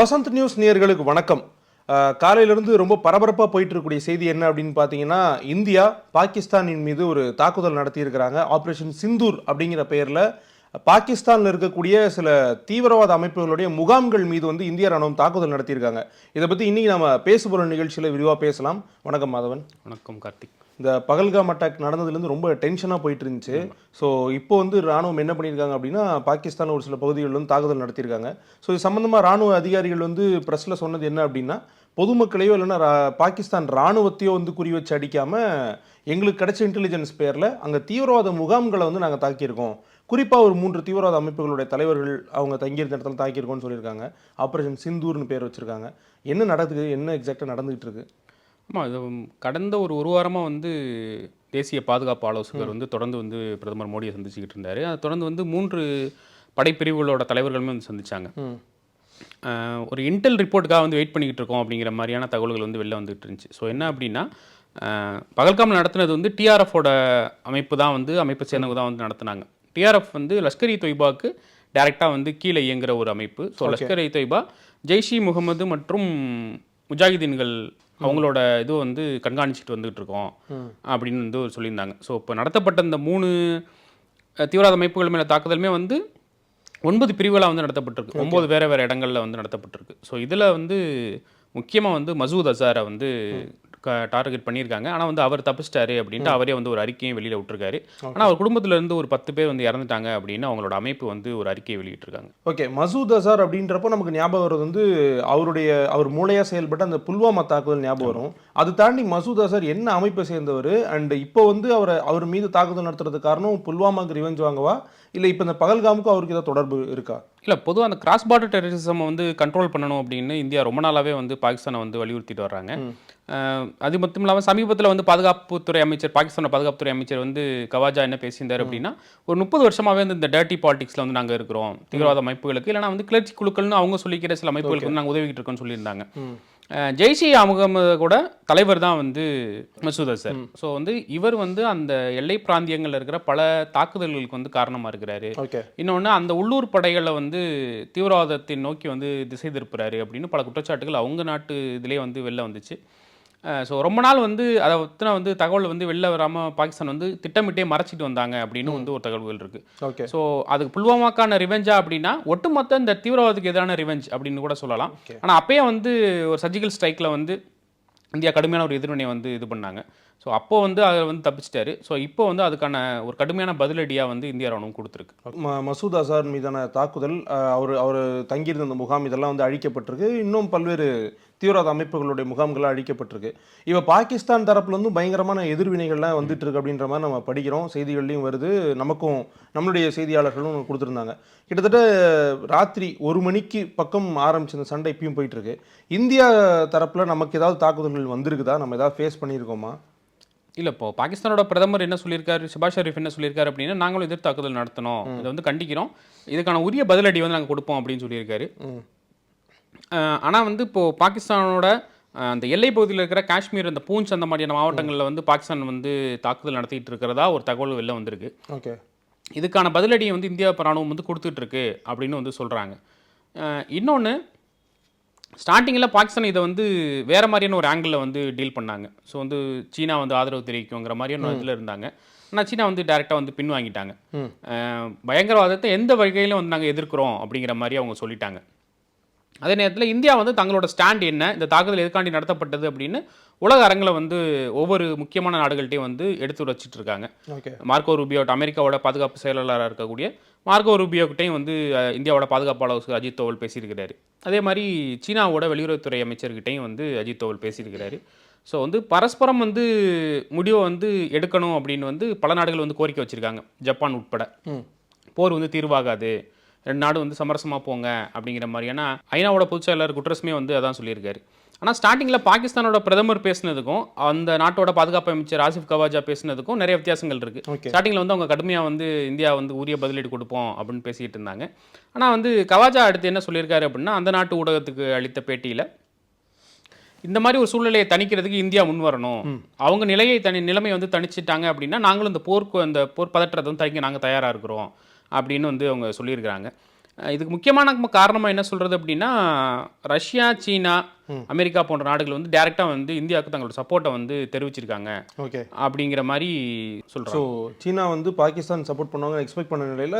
Vasanth news நேயர்களுக்கு வணக்கம். காலையிலிருந்து ரொம்ப பரபரப்பாக போயிட்டு இருக்கக்கூடிய செய்தி என்ன அப்படின்னு பார்த்தீங்கன்னா இந்தியா பாகிஸ்தானின் மீது ஒரு தாக்குதல் நடத்தியிருக்கிறாங்க. ஆப்ரேஷன் சிந்தூர் அப்படிங்கிற பெயரில். பாகிஸ்தானில் இருக்கக்கூடிய சில தீவிரவாத அமைப்புகளுடைய முகாம்கள் மீது வந்து இந்திய ராணுவம் தாக்குதல் நடத்தியிருக்காங்க. இதை பற்றி இன்னைக்கு நம்ம பேசுபொருள் நிகழ்ச்சியில் விரிவாக பேசலாம். வணக்கம் மாதவன். வணக்கம் கார்த்திக். இந்த பகல்காம் அட்டாக் நடந்ததுலேருந்து ரொம்ப டென்ஷனாக போயிட்டு இருந்துச்சு ஸோ இப்போ வந்து ராணுவம் என்ன பண்ணியிருக்காங்க அப்படின்னா பாகிஸ்தான் ஒரு சில பகுதிகளில் வந்து தாக்குதல் நடத்தியிருக்காங்க. ஸோ இது சம்மந்தமாக ராணுவ அதிகாரிகள் வந்து ப்ரெஸ்ஸில் சொன்னது என்ன அப்படின்னா பொதுமக்களையோ இல்லைன்னா ரா- பாகிஸ்தான் ராணுவத்தையோ வந்து குறி வச்சு அடிக்காமல் எங்களுக்கு கிடைச்ச இன்டெலிஜென்ஸ் பேரில் அங்கே தீவிரவாத முகாம்களை வந்து நாங்கள் தாக்கியிருக்கோம். குறிப்பாக ஒரு மூன்று தீவிரவாத அமைப்புகளுடைய தலைவர்கள் அவங்க தங்கியிருந்த இடத்துல தாக்கியிருக்கோம்னு சொல்லியிருக்காங்க. ஆப்ரேஷன் சிந்தூர்னு பேர் வச்சுருக்காங்க. என்ன நடக்குது? என்ன எக்ஸாக்டாக நடந்துகிட்டு இருக்கு ஆமாம் இது கடந்த ஒரு ஒரு வாரமாக வந்து தேசிய பாதுகாப்பு ஆலோசகர் வந்து தொடர்ந்து வந்து பிரதமர் மோடியை சந்திச்சுக்கிட்டு இருந்தார். அதை தொடர்ந்து வந்து மூன்று படைப்பிரிவுகளோட தலைவர்களுமே வந்து ஆஹ் ஒரு இன்டெல் ரிப்போர்ட்டுக்காக வந்து வெயிட் பண்ணிக்கிட்டு இருக்கோம் அப்படிங்கிற மாதிரியான தகவல்கள் வந்து வெளில வந்துட்டு இருந்துச்சு. ஸோ என்ன அப்படின்னா ஆஹ் பகல்காம் நடத்துனது வந்து டிஆர்எஃபோட அமைப்பு தான் வந்து அமைப்பை சேர்ந்தவங்க தான் வந்து நடத்துனாங்க. டிஆர்எஃப் வந்து லஷ்கர் இ தொய்பாக்கு டைரெக்டாக வந்து கீழே இயங்குற ஒரு அமைப்பு. ஸோ லஷ்கர் இ தொய்பா ஜெய்ஷி முகமது மற்றும் முஜாஹிதீன்கள் அவங்களோட இது வந்து கண்காணிச்சிட்டு வந்துகிட்டு இருக்கோம் அப்படின்னு வந்து ஒரு சொல்லியிருந்தாங்க. ஸோ இப்போ நடத்தப்பட்ட இந்த மூணு தீவிரவாத அமைப்புகள் மேலே தாக்குதலுமே வந்து ஒன்பது பிரிவுகளாக வந்து நடத்தப்பட்டிருக்கு. ஒன்பது வேறு வேறு இடங்களில் வந்து நடத்தப்பட்டிருக்கு. ஸோ இதில் வந்து முக்கியமாக வந்து மசூத் அசாரை வந்து டார்கெட் பண்ணியிருக்காங்க. ஆனால் வந்து அவர் தப்பிச்சிட்டாரு அப்படின்ட்டு அவரே வந்து ஒரு அறிக்கையும் வெளியில் விட்டுருக்காரு. ஆனால் அவர் குடும்பத்துல இருந்து ஒரு பத்து பேர் வந்து இறந்துட்டாங்க அப்படின்னு அவங்களோட அமைப்பு வந்து ஒரு அறிக்கையை வெளியிட்டிருக்காங்க. ஓகே. மசூத் அசார் அப்படின்றப்போ நமக்கு ஞாபகம் வர்றது வந்து அவருடைய அவர் மூளையா செயல்பட்ட அந்த புல்வாமா தாக்குதல் ஞாபகம் வரும். அது தாண்டி மசூத் அசார் என்ன அமைப்பை சேர்ந்தவர்? அண்ட் இப்போ வந்து அவரை அவர் மீது தாக்குதல் நடத்துறது காரணம் புல்வாமாக்கு ரிவெஞ்ச் வாங்கவா? இல்லை இப்போ இந்த பகல்காமுக்கும் அவருக்கு ஏதாவது தொடர்பு இருக்கா? இல்லை பொதுவாக அந்த கிராஸ் பார்டர் டெரரிசம் வந்து கண்ட்ரோல் பண்ணணும் அப்படின்னு இந்தியா ரொம்ப நாளாகவே வந்து பாகிஸ்தானை வந்து வலியுறுத்திட்டு வர்றாங்க. அது மட்டும் இல்லாமல் சமீபத்தில் வந்து பாதுகாப்புத்துறை அமைச்சர் பாகிஸ்தானோட பாதுகாப்புத்துறை அமைச்சர் வந்து கவாஜா என்ன பேசியிருந்தார் அப்படின்னா ஒரு முப்பது வருஷமாவே வந்து இந்த டர்ட்டி பாலிடிக்ஸில் வந்து நாங்கள் இருக்கிறோம். தீவிரவாத அமைப்புகளுக்கு. இல்லைனா வந்து கிளர்ச்சி குழுக்கள்னு அவங்க சொல்லிக்கிற சில அமைப்புகளுக்கு வந்து நாங்கள் உதவிக்கிட்டு இருக்கோம்னு சொல்லியிருந்தாங்க. ஜெய்ஷி முகமது கூட தலைவர் தான் வந்து மசூத் அசர் ஸோ வந்து இவர் வந்து அந்த எல்லை பிராந்தியங்களில் இருக்கிற பல தாக்குதல்களுக்கு வந்து காரணமாக இருக்கிறாரு. இன்னொன்று அந்த உள்ளூர் படைகளை வந்து தீவிரவாதத்தை நோக்கி வந்து திசை திருப்புறாரு அப்படின்னு பல குற்றச்சாட்டுகள் அவங்க நாட்டு இதிலே வந்து வெளில வந்துச்சு. ஸோ ரொம்ப நாள் வந்து அதை பற்றின வந்து தகவல் வந்து வெளில வராமல் பாகிஸ்தான் வந்து திட்டமிட்டே மறைச்சிட்டு வந்தாங்க அப்படின்னு வந்து ஒரு தகவல்கள் இருக்குது ஓகே. ஸோ அதுக்கு புல்வாமாக்கான ரிவெஞ்சா அப்படின்னா ஒட்டுமொத்த இந்த தீவிரவாதத்துக்கு எதிரான ரிவெஞ்ச் அப்படின்னு கூட சொல்லலாம். ஆனால் அப்பயே வந்து ஒரு சர்ஜிக்கல் ஸ்ட்ரைக்கில் வந்து இந்தியா கடுமையான ஒரு எதிர்வினை வந்து இது பண்ணாங்க. ஸோ அப்போ வந்து அதை வந்து தப்பிச்சிட்டாரு. ஸோ இப்போ வந்து அதுக்கான ஒரு கடுமையான பதிலடியாக வந்து இந்திய ராணுவம் கொடுத்துருக்கு. ம மசூத் அசார் மீதான தாக்குதல் அவர் அவர் தங்கியிருந்த அந்த முகாம் இதெல்லாம் வந்து அழிக்கப்பட்டிருக்கு. இன்னும் பல்வேறு தீவிரவாத அமைப்புகளுடைய முகாம்கள்லாம் அழிக்கப்பட்டிருக்கு. இப்போ பாகிஸ்தான் தரப்புலருந்து பயங்கரமான எதிர்வினைகள்லாம் வந்துட்டு இருக்கு அப்படின்ற மாதிரி நம்ம படிக்கிறோம். செய்திகள்லையும் வருது. நமக்கும் நம்மளுடைய செய்தியாளர்களும் கொடுத்துருந்தாங்க. கிட்டத்தட்ட ராத்திரி ஒரு மணிக்கு பக்கம் ஆரம்பிச்ச இந்த சண்டை இப்பயும் போயிட்டு இருக்கு இந்தியா தரப்புல நமக்கு ஏதாவது தாக்குதல்கள் வந்திருக்குதா? நம்ம ஏதாவது ஃபேஸ் பண்ணியிருக்கோமா? இல்லை இப்போ பாகிஸ்தானோட பிரதமர் என்ன சொல்லியிருக்காரு ஷபாஸ் ஷெரீஃப் என்ன சொல்லியிருக்காரு அப்படின்னா நாங்களும் எதிர் தாக்குதல் நடத்தணும். இதை வந்து கண்டிக்கிறோம். இதுக்கான உரிய பதிலடி வந்து நாங்கள் கொடுப்போம் அப்படின்னு சொல்லியிருக்காரு. ஆனால் வந்து இப்போது பாகிஸ்தானோட அந்த எல்லை பகுதியில் இருக்கிற காஷ்மீர் அந்த பூஞ்ச் அந்த மாதிரியான மாவட்டங்களில் வந்து பாகிஸ்தான் வந்து தாக்குதல் நடத்திட்டு இருக்கிறதா ஒரு தகவல் வெளில வந்திருக்கு. ஓகே. இதுக்கான பதிலடியை வந்து இந்தியா ராணுவம் வந்து கொடுத்துட்டு இருக்கு அப்படின்னு வந்து சொல்கிறாங்க இன்னொன்று ஸ்டார்டிங்கில் பாகிஸ்தான் இதை வந்து வேற மாதிரியான ஒரு ஆங்கிளில் வந்து டீல் பண்ணாங்க. ஸோ வந்து சீனா வந்து ஆதரவு தெரிவிக்குங்கிற மாதிரியான இதில் இருந்தாங்க. ஆனால் சீனா வந்து டேரெக்டாக வந்து பின் வாங்கிட்டாங்க பயங்கரவாதத்தை எந்த வகையிலும் வந்து நாங்கள் எதிர்க்கிறோம் அப்படிங்கிற மாதிரி அவங்க சொல்லிட்டாங்க. அதே நேரத்தில் இந்தியா வந்து தங்களோட ஸ்டாண்ட் என்ன? இந்த தாக்குதல் எதுக்காண்டி நடத்தப்பட்டது அப்படின்னு உலக அரங்கில் வந்து ஒவ்வொரு முக்கியமான நாடுகள்கிட்டையும் வந்து எடுத்து வச்சிட்டு இருக்காங்க. ஓகே. மார்க்கோ ரூபியோட் அமெரிக்காவோட பாதுகாப்பு செயலாளராக இருக்கக்கூடிய மார்க்கோ ரூபியோக்கிட்டையும் வந்து இந்தியாவோட பாதுகாப்பு ஆலோசகர் அஜித் தோவல் பேசியிருக்கிறாரு. அதே மாதிரி சீனாவோட வெளியுறவுத்துறை அமைச்சர்கிட்டையும் வந்து அஜித் தோவல் பேசியிருக்கிறாரு. ஸோ வந்து பரஸ்பரம் வந்து முடிவை வந்து எடுக்கணும் அப்படின்னு வந்து பல நாடுகள் வந்து கோரிக்கை வச்சுருக்காங்க. ஜப்பான் உட்பட. போர் வந்து தீர்வாகாது. ரெண்டு நாடு வந்து சமரசமாக போங்க அப்படிங்கிற மாதிரியான ஐநாவோட பொதுச் செயலாளர் குட்ரஸ்மே வந்து அதான் சொல்லியிருக்காரு. ஆனால் ஸ்டார்டிங்கில் பாகிஸ்தானோட பிரதமர் பேசினதுக்கும் அந்த நாட்டோட பாதுகாப்பு அமைச்சர் ஆசிஃப் கவாஜா பேசினதுக்கும் நிறைய வித்தியாசங்கள் இருக்குது ஸ்டார்டிங்கில் வந்து அவங்க கடுமையாக வந்து இந்தியா வந்து உரிய பதிலடி கொடுப்போம் அப்படின்னு பேசிக்கிட்டு இருந்தாங்க. ஆனால் வந்து கவாஜா அடுத்து என்ன சொல்லியிருக்காரு அப்படின்னா அந்த நாட்டு ஊடகத்துக்கு அளித்த பேட்டியில் இந்த மாதிரி ஒரு சூழ்நிலையை தணிக்கிறதுக்கு இந்தியா முன் வரணும். அவங்க நிலையை தனி நிலைமை வந்து தணிச்சிட்டாங்க அப்படின்னா நாங்களும் இந்த போருக்கு அந்த போர் பதற்றத்தை வந்து தணிக்க நாங்கள் தயாராக இருக்கிறோம் அப்படின்னு வந்து அவங்க சொல்லியிருக்கிறாங்க. இதுக்கு முக்கியமான காரணமாக என்ன சொல்கிறது அப்படின்னா ரஷ்யா சீனா அமெரிக்கா போன்ற நாடுகள் வந்து டைரெக்டாக வந்து இந்தியாவுக்கு தங்களோட சப்போர்ட்டை வந்து தெரிவிச்சிருக்காங்க. ஓகே. அப்படிங்கிற மாதிரி சொல்கிறாங்க ஸோ சீனா வந்து பாகிஸ்தான் சப்போர்ட் பண்ணுவாங்க. எக்ஸ்பெக்ட் பண்ண நிலையில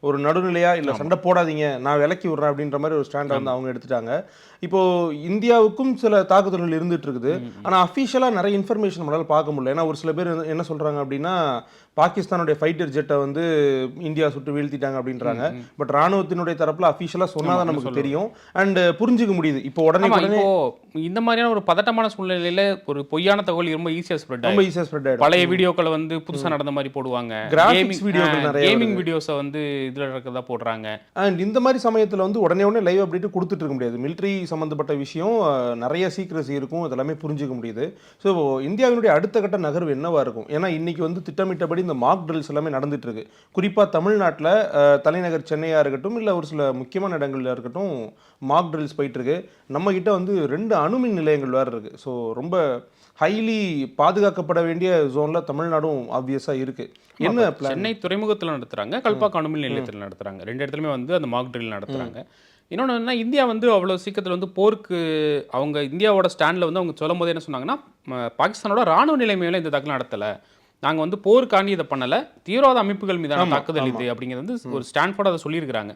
ஒரு நடுநிலையா இல்ல சண்டை போடாதீங்க நான் விலக்கி விடுறேன் அப்படின்ற மாதிரி ஒரு ஸ்டாண்டை வந்து அவங்க எடுத்துட்டாங்க. இப்போ இந்தியாவுக்கும் சில தாக்குதல்கள் இருந்துட்டு இருக்குது. ஆனா அஃபிஷியலா நிறைய இன்ஃபர்மேஷன் நம்மளால பார்க்க முடியல. ஏன்னா ஒரு சில பேர் என்ன- சொல்றாங்க அப்படின்னா பாகிஸ்தானுடைய ஃபைட்டர் ஜெட்டை வந்து இந்தியா சுட்டு வீழ்த்திட்டாங்க அப்படின்றாங்க. பட் ராணுவத்தினுடைய தரப்புல அஃபிஷியலா சொன்னாதான் நமக்கு தெரியும். அண்ட் புரிஞ்சுக்க முடியுது. இப்போ உடனே இப்போ இந்த மாதிரியான ஒரு பதட்டமான சூழ்நிலையில ஒரு பொய்யான தகவல் ரொம்ப ஈஸியாக ஸ்ப்ரெட் ரொம்ப ஈஸியா ஸ்ப்ரெட் ஆயிடும் பழைய வீடியோக்களை வந்து புதுசா நடந்த மாதிரி போடுவாங்க. Graphics videoக்கள் நிறைய கேமிங் வீடியோஸை வந்து இதுல இருக்கிறதா போடுறாங்க. அண்ட் இந்த மாதிரி சமயத்தில் வந்து உடனே உடனே லைவ் அப்டேட் கொடுத்துட்டு இருக்க முடியாது. மிலிட்ரி சம்மந்தப்பட்ட விஷயம் நிறைய சீக்கிரசி இருக்கும். இதெல்லாமே புரிஞ்சுக்க முடியுது. ஸோ இந்தியாவினுடைய அடுத்த கட்ட நகர்வு என்னவா இருக்கும்? ஏன்னா இன்னைக்கு வந்து திட்டமிட்டபடி இந்த மார்க் ட்ரில்ஸ் எல்லாமே நடந்துட்டு இருக்கு. குறிப்பாக தமிழ்நாட்டில் தலைநகர் சென்னையா இருக்கட்டும் இல்லை ஒரு சில முக்கியமான இடங்கள்ல இருக்கட்டும் மார்க் ட்ரில்ஸ் போயிட்டு இருக்கு. நம்ம கிட்ட வந்து ரெண்டு அணுமின் நிலையங்கள் வேறு இருக்கு ஸோ ரொம்ப ஹைலி பாதுகாக்கப்பட வேண்டிய ஜோன்ல தமிழ்நாடும் ஆப்வியஸா இருக்கு. என்ன சென்னை துறைமுகத்துல நடத்துறாங்க கல்பாக்கம் அணுமின் நிலையத்தில் நடத்துறாங்க. ரெண்டு இடத்துலயுமே வந்து அந்த மாக் ட்ரில் நடத்துறாங்க. இன்னொன்று என்ன இந்தியா வந்து அவ்வளோ சீக்கிரத்தில் வந்து போருக்கு அவங்க இந்தியாவோட ஸ்டாண்டில் வந்து அவங்க சொல்லும் போது என்ன சொன்னாங்கன்னா பாகிஸ்தானோட ராணுவ நிலைமையில இந்த தாக்குதல் நடத்தலை. நாங்கள் வந்து போருக்காண்டி இதை பண்ணலை தீவிரவாத அமைப்புகள் மீதான தாக்குதல் இது அப்படிங்கிறது வந்து ஒரு ஸ்டாண்ட்ஃபோர்ட் அதை சொல்லியிருக்கிறாங்க.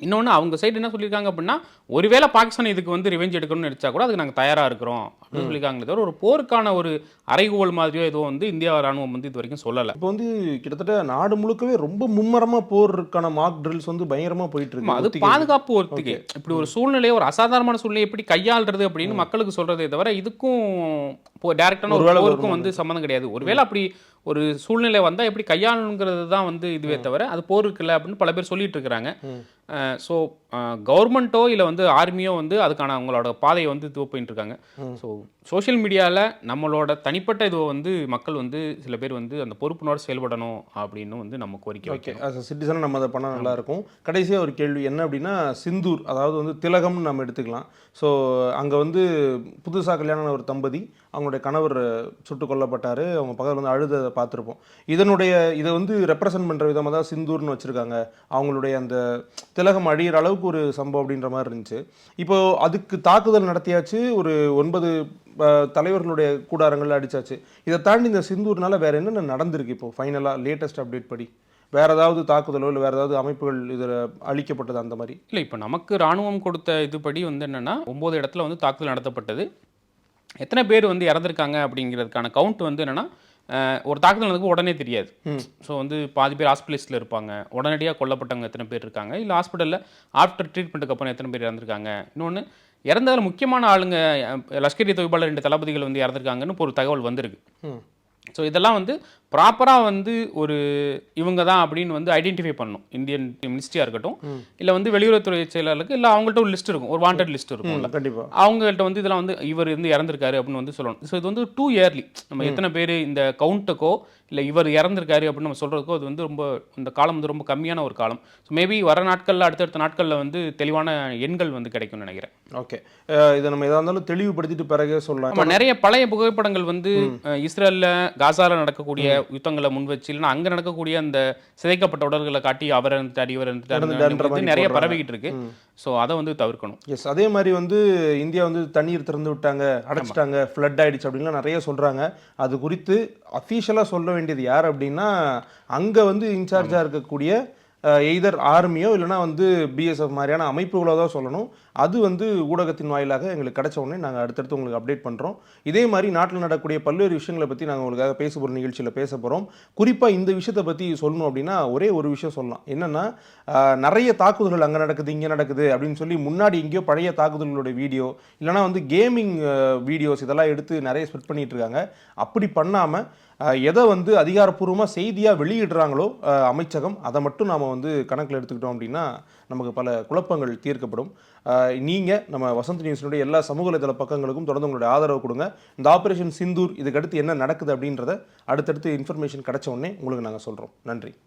இன்னொன்று அவங்க சைடு என்ன சொல்லியிருக்காங்க அப்படின்னா ஒருவேளை பாகிஸ்தான் இதுக்கு வந்து ரிவெஞ்ச் எடுக்கணும்னு நினைச்சா கூட அதுக்கு நாங்கள் தயாராக இருக்கிறோம் அப்படின்னு சொல்லியிருக்காங்களே தவிர ஒரு போருக்கான ஒரு அறைகோல் மாதிரியோ எதுவும் வந்து இந்தியா ராணுவம் வந்து இது வரைக்கும் சொல்லலை. இப்போ வந்து கிட்டத்தட்ட நாடு முழுக்கவே ரொம்ப மும்மரமா போருக்கான மார்க் ட்ரில்ஸ் வந்து பயங்கரமா போயிட்டு இருக்கு. அது. பாதுகாப்பு ஒத்திகை. இப்படி ஒரு சூழ்நிலையை ஒரு அசாதாரணமான சூழ்நிலை எப்படி கையாளுறது அப்படின்னு மக்களுக்கு சொல்றதே தவிர இதுக்கும் இப்போ டேரக்டான ஒரு போருக்கும்? வந்து சம்மந்தம் கிடையாது. ஒருவேளை அப்படி ஒரு சூழ்நிலை வந்தா எப்படி கையாளணுங்கிறது தான் வந்து இதுவே தவிர அது போருக்கு இல்லை அப்படின்னு பல பேர் சொல்லிட்டு இருக்கிறாங்க. ஸோ கவர்மெண்ட்டோ இல்லை வந்து ஆர்மியோ வந்து அதுக்கான அவங்களோட பாதையை வந்து இது போயிட்டு இருக்காங்க ஸோ சோஷியல் மீடியாவில் நம்மளோட தனிப்பட்ட இதுவை வந்து மக்கள் வந்து சில பேர் வந்து அந்த பொறுப்புணோட செயல்படணும் அப்படின்னு வந்து நம்ம கோரிக்கை ஓகே வைக்கணும் ஆஸ் அ சிட்டிசன் நம்ம அதை பண்ணால் நல்லா இருக்கும் கடைசியாக ஒரு கேள்வி என்ன அப்படின்னா சிந்தூர் அதாவது வந்து திலகம்னு நம்ம எடுத்துக்கலாம். ஸோ அங்கே வந்து புதுசாக கல்யாணம் ஒரு தம்பதி அவங்களுடைய கணவர் சுட்டுக் கொல்லப்பட்டார். அவங்க பக்கத்தில் வந்து அழுத பார்த்துருப்போம். இதனுடைய இதை வந்து ரெப்ரசன்ட் பண்ணுற விதமாக தான் சிந்தூர்னு வச்சுருக்காங்க. அவங்களுடைய அந்த திலகம் அழியிற அளவுக்கு ஒரு சம்பவம் அப்படின்ற மாதிரி இருந்துச்சு. இப்போ அதுக்கு தாக்குதல் நடத்தியாச்சு ஒரு ஒன்பது தலைவர்களுடைய கூடாரங்கள் அடிச்சாச்சு. இதை தாண்டி இந்த சிந்தூர்னால வேற என்னென்ன நடந்திருக்கு இப்போ? ஃபைனலாக லேட்டஸ்ட் அப்டேட் படி. வேற ஏதாவது தாக்குதலோ இல்லை வேற ஏதாவது அமைப்புகள் இதில் அழிக்கப்பட்டது அந்த மாதிரி? இல்லை இப்போ நமக்கு ராணுவம் கொடுத்த இதுபடி வந்து என்னன்னா ஒம்பது இடத்துல வந்து தாக்குதல் நடத்தப்பட்டது. எத்தனை பேர் வந்து இறந்துருக்காங்க அப்படிங்கிறதுக்கான கவுண்ட் வந்து என்னன்னா ஒரு தாக்குதல் நடக்கும் உடனே தெரியாது. ஸோ வந்து பாதி பேர் ஹாஸ்பிட்டலிஸ்ட்டில் இருப்பாங்க. உடனடியாக கொல்லப்பட்டவங்க எத்தனை பேர் இருக்காங்க? இல்லை ஹாஸ்பிட்டலில் ஆஃப்டர் ட்ரீட்மெண்ட்டுக்கு அப்புறம் எத்தனை பேர் இறந்துருக்காங்க? இன்னொன்று இறந்ததில் முக்கியமான ஆளுங்க லஷ்கர் தொய்பால ரெண்டு தளபதிகள் வந்து இறந்துருக்காங்கன்னு ஒரு தகவல் வந்திருக்கு. ஸோ இதெல்லாம் வந்து ப்ராப்பராக வந்து ஒரு இவங்க தான் அப்படின்னு வந்து ஐடென்டிஃபை பண்ணணும். இந்தியன் மினிஸ்ட்ரியாக இருக்கட்டும் இல்லை வந்து வெளியுறவுத்துறை செயலாளருக்கு இல்லை அவங்கள்ட்ட ஒரு லிஸ்ட் இருக்கும். ஒரு வாண்டட் லிஸ்ட் இருக்கும்ல கண்டிப்பா. அவங்கள்ட்ட வந்து இதெல்லாம் வந்து இவர் வந்து இறந்துருக்காரு அப்படின்னு வந்து சொல்லணும். ஸோ இது வந்து டூ இயர்லி நம்ம எத்தனை பேர் இந்த கவுண்ட்டுக்கோ இல்லை இவர் இறந்துருக்காரு அப்படின்னு நம்ம சொல்கிறதுக்கோ அது வந்து ரொம்ப இந்த காலம் வந்து ரொம்ப கம்மியான ஒரு காலம். ஸோ மேபி வர நாட்களில் அடுத்தடுத்த நாட்களில் வந்து தெளிவான எண்கள் வந்து கிடைக்கும்னு நினைக்கிறேன். ஓகே. இதை நம்ம எதா இருந்தாலும் தெளிவுபடுத்திட்டு பிறகு சொல்லலாம். ஆமா நிறைய பழைய புகைப்படங்கள் வந்து இஸ்ரேல்ல காசால நடக்கக்கூடிய யுத்தங்களை முன் வச்சு இல்லைன்னா அங்க நடக்கக்கூடிய அந்த சிதைக்கப்பட்ட உடல்களை காட்டி அவர் இருந்துட்டார் இவர் மாதிரி நிறைய. பரவிக்கிட்டு இருக்கு. ஸோ அதை வந்து தவிர்க்கணும். எஸ் அதே மாதிரி வந்து இந்தியா வந்து தண்ணீர் திறந்து விட்டாங்க அடைச்சிட்டாங்க ஃப்ளட் ஆயிடுச்சு அப்படின்லாம் நிறைய சொல்றாங்க. அது குறித்து அஃபீஷியலாக சொல்ல வேண்டியது யார் அப்படின்னா அங்க வந்து இன்சார்ஜா இருக்கக்கூடிய எய்தர் ஆர்மியோ இல்லைனா வந்து பிஎஸ்எஃப் மாதிரியான அமைப்புகளோ தான் சொல்லணும். அது வந்து ஊடகத்தின் வாயிலாக எங்களுக்கு கிடைச்ச உடனே நாங்கள் அடுத்தடுத்து உங்களுக்கு அப்டேட் பண்ணுறோம் இதே மாதிரி நாட்டில் நடக்கக்கூடிய பல்வேறு விஷயங்களை பற்றி நாங்கள் உங்களுக்காக பேச போகிற நிகழ்ச்சியில் பேச போகிறோம் குறிப்பாக இந்த விஷயத்தை பற்றி சொல்லணும் அப்படின்னா ஒரே ஒரு விஷயம் சொல்லலாம். என்னென்னா நிறைய தாக்குதல்கள் அங்கே நடக்குது இங்கே நடக்குது அப்படின்னு சொல்லி முன்னாடி எங்கேயோ பழைய தாக்குதல்களோட வீடியோ இல்லைனா வந்து கேமிங் வீடியோஸ் இதெல்லாம் எடுத்து நிறைய ஸ்ப்ரெட் பண்ணிகிட்டு இருக்காங்க. அப்படி பண்ணாமல் எதை வந்து அதிகாரப்பூர்வமாக செய்தியாக வெளியிடுறாங்களோ அமைச்சகம் அதை மட்டும் நாம் வந்து கணக்கில் எடுத்துக்கிட்டோம் அப்படின்னா நமக்கு பல குழப்பங்கள் தீர்க்கப்படும். நீங்கள் நம்ம வசந்த் நியூஸினுடைய எல்லா சமூக வலைதள பக்கங்களுக்கும் தொடர்ந்து உங்களுடைய ஆதரவு கொடுங்க. இந்த ஆப்ரேஷன் சிந்தூர் இதுக்கடுத்து என்ன நடக்குது அப்படின்றத அடுத்தடுத்து இன்ஃபர்மேஷன் கிடச்ச உடனே உங்களுக்கு நாங்கள் சொல்கிறோம் நன்றி.